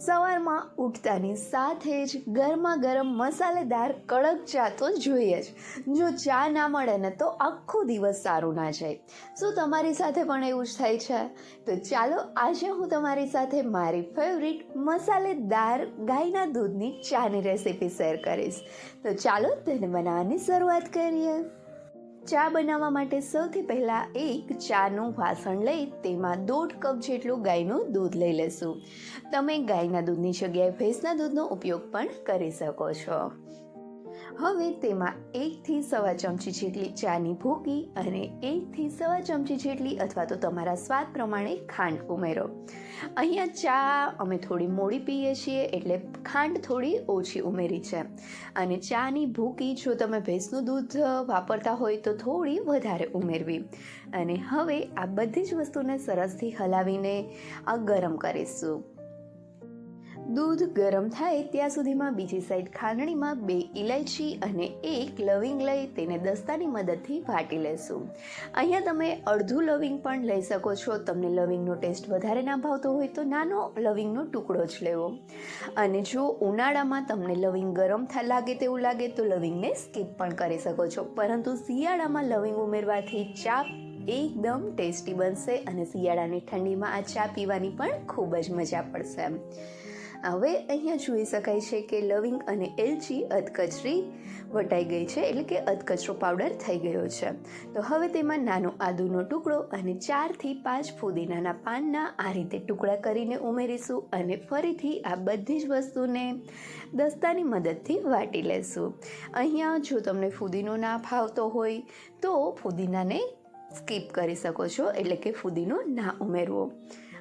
સવારમાં ઉઠતાની સાથે જ ગરમા ગરમ મસાલેદાર કડક ચા તો જોઈએ જ. જો ચા ના મળે ને તો આખો દિવસ સારું ના જાય. શું તમારી સાથે પણ એવું જ થાય છે? તો ચાલો આજે હું તમારી સાથે મારી ફેવરિટ મસાલેદાર ગાયના દૂધની ચાની રેસીપી શેર કરીશ. તો ચાલો તેને બનાવવાની શરૂઆત કરીએ. ચા બનાવવા માટે સૌથી પહેલાં એક ચાનું વાસણ લઈ તેમાં દોઢ કપ જેટલું ગાયનું દૂધ લઈ લેશું. તમે ગાયના દૂધની જગ્યાએ ભેંસના દૂધનો ઉપયોગ પણ કરી શકો છો. હવે તેમાં એકથી સવા ચમચી જેટલી ચાની ભૂકી અને એકથી સવા ચમચી જેટલી અથવા તો તમારા સ્વાદ પ્રમાણે ખાંડ ઉમેરો. અહીંયા ચા અમે થોડી મોડી પીએ છીએ એટલે ખાંડ થોડી ઓછી ઉમેરી છે. અને ચાની ભૂકી જો તમે ભેંસનું દૂધ વાપરતા હોય તો થોડી વધારે ઉમેરવી. અને હવે આ બધી જ વસ્તુને સરસથી હલાવીને આ ગરમ કરીશું. દૂધ ગરમ થાય ત્યાં સુધીમાં બીજી સાઈડ ખાંડણીમાં બે ઇલાયચી અને એક લવિંગ લઈ તેને દસ્તાની મદદથી વાટી લેશું. અહીંયા તમે અડધું લવિંગ પણ લઈ શકો છો. તમને લવિંગનો ટેસ્ટ વધારે ના ભાવતો હોય તો નાનો લવિંગનો ટુકડો જ લેવો. અને જો ઉનાળામાં તમને લવિંગ ગરમ લાગે તેવું લાગે તો લવિંગને સ્કીપ પણ કરી શકો છો. પરંતુ શિયાળામાં લવિંગ ઉમેરવાથી ચા એકદમ ટેસ્ટી બનશે અને શિયાળાની ઠંડીમાં આ ચા પીવાની પણ ખૂબ જ મજા પડશે. હવે અહીંયા જોઈ શકાય છે કે લવિંગ અને એલચી અધકચરી વટાઈ ગઈ છે, એટલે કે અધકચરો પાવડર થઈ ગયો છે. તો હવે તેમાં નાનો આદુનો ટુકડો અને ચારથી પાંચ ફુદીનાના પાનના આ રીતે ટુકડા કરીને ઉમેરીશું અને ફરીથી આ બધી જ વસ્તુને દસ્તાની મદદથી વાટી લેશું. અહીંયા જો તમને ફુદીનો ના ફાવતો હોય, તો ફુદીનાને સ્કીપ કરી શકો છો, એટલે કે ફુદીનો ના ઉમેરવો.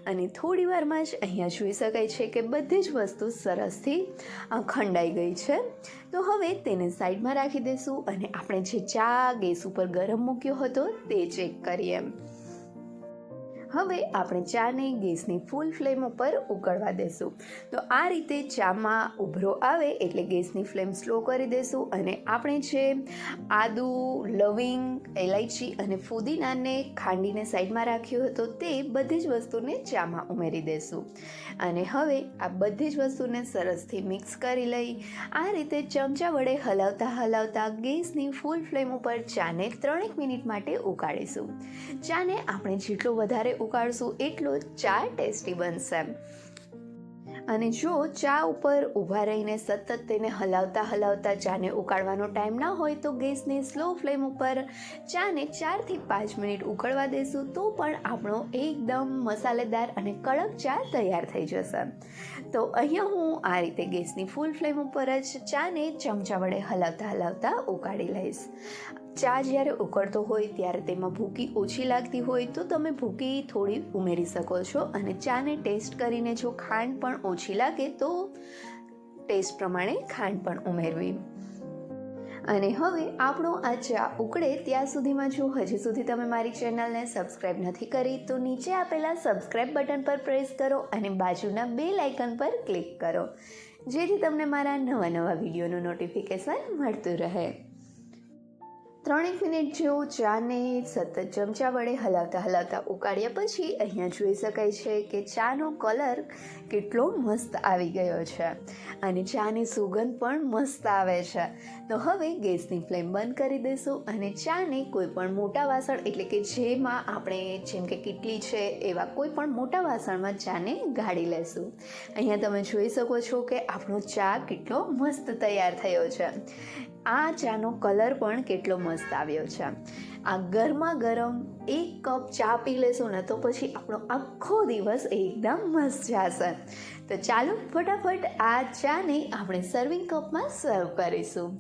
અને થોડી વારમાં જ અહીંયા જોઈ શકાય છે કે બધી જ વસ્તુ સરસથી ખંડાઈ ગઈ છે. તો હવે તેને સાઈડમાં રાખી દઈશું અને આપણે જે ચા ગેસ ઉપર ગરમ મૂક્યો હતો તે ચેક કરીએ. હવે આપણે ચાને ગેસની ફૂલ ફ્લેમ ઉપર ઉકળવા દેશું. તો આ રીતે ચામાં ઉભરો આવે એટલે ગેસની ફ્લેમ સ્લો કરી દેશું અને આપણે જે આદુ, લવિંગ, એલાયચી અને ફુદીનાને ખાંડીને સાઈડમાં રાખ્યો હતો તે બધી જ વસ્તુને ચામાં ઉમેરી દેશું. અને હવે આ બધી જ વસ્તુને સરસથી મિક્સ કરી લઈ આ રીતે ચમચા વડે હલાવતા હલાવતા ગેસની ફૂલ ફ્લેમ ઉપર ચાને ત્રણેક મિનિટ માટે ઉકાળીશું. ચાને આપણે જેટલો વધારે ઉકાળશું એટલો ચા ટેસ્ટી બનશે. અને જો ચા ઉપર ઊભા રહીને સતત તેને હલાવતા હલાવતા ચાને ઉકાળવાનો ટાઈમ ના હોય તો ગેસની સ્લો ફ્લેમ ઉપર ચાને ચારથી પાંચ મિનિટ ઉકળવા દેશું તો પણ આપણો એકદમ મસાલેદાર અને કડક ચા તૈયાર થઈ જશે. તો અહીંયા હું આ રીતે ગેસની ફૂલ ફ્લેમ ઉપર જ ચાને ચમચા વડે હલાવતા હલાવતા ઉકાળી લઈશ. ચા જ્યારે ઉકળતો હોય ત્યારે તેમાં ભૂકી ઓછી લાગતી હોય તો તમે ભૂકી થોડી ઉમેરી શકો છો અને ચાને ટેસ્ટ કરીને જો ખાંડ પણ ઓછી લાગે તો ટેસ્ટ પ્રમાણે ખાંડ પણ ઉમેરવી. અને હવે આપણો આ ચા ઉકળે ત્યાં સુધીમાં જો હજી સુધી તમે મારી ચેનલને સબસ્ક્રાઈબ નથી કરી તો નીચે આપેલા સબસ્ક્રાઈબ બટન પર પ્રેસ કરો અને બાજુના બે લાઇકન પર ક્લિક કરો, જેથી તમને મારા નવા નવા વિડીયોનું નોટિફિકેશન મળતું રહે. ત્રણેક મિનિટ જેવું ચાને સતત ચમચા વડે હલાવતા હલાવતા ઉકાળ્યા પછી અહીંયા જોઈ શકાય છે કે ચાનો કલર કેટલો મસ્ત આવી ગયો છે. અને ચાની સુગંધ પણ મસ્ત આવે છે. તો હવે ગેસની ફ્લેમ બંધ કરી દઈશું અને ચાને કોઈ પણ મોટા વાસણ એટલે કે જેમાં આપણે જેમ કે કેટલી છે એવા કોઈ પણ મોટા વાસણમાં ચાને ગાળી લેશું. અહીંયા તમે જોઈ શકો છો કે આપણો ચા કેટલો મસ્ત તૈયાર થયો છે. આ ચાનો કલર પણ કેટલો મસ્ત આવ્યો છે. આ ગરમા ગરમ એક કપ ચા પી લેશું ને તો પછી આપણો આખો દિવસ એકદમ મસ્ત જશે. તો ચાલો ફટાફટ આ ચાને આપણે સર્વિંગ કપમાં સર્વ કરીશું.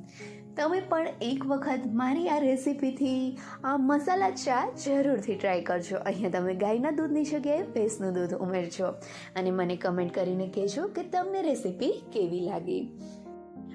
તમે પણ એક વખત મારી આ રેસીપીથી આ મસાલા ચા જરૂરથી ટ્રાય કરજો. અહીંયા તમે ગાયના દૂધની જગ્યાએ ભેંસનું દૂધ ઉમેરજો. અને મને કમેન્ટ કરીને કહેજો કે તમને રેસીપી કેવી લાગી.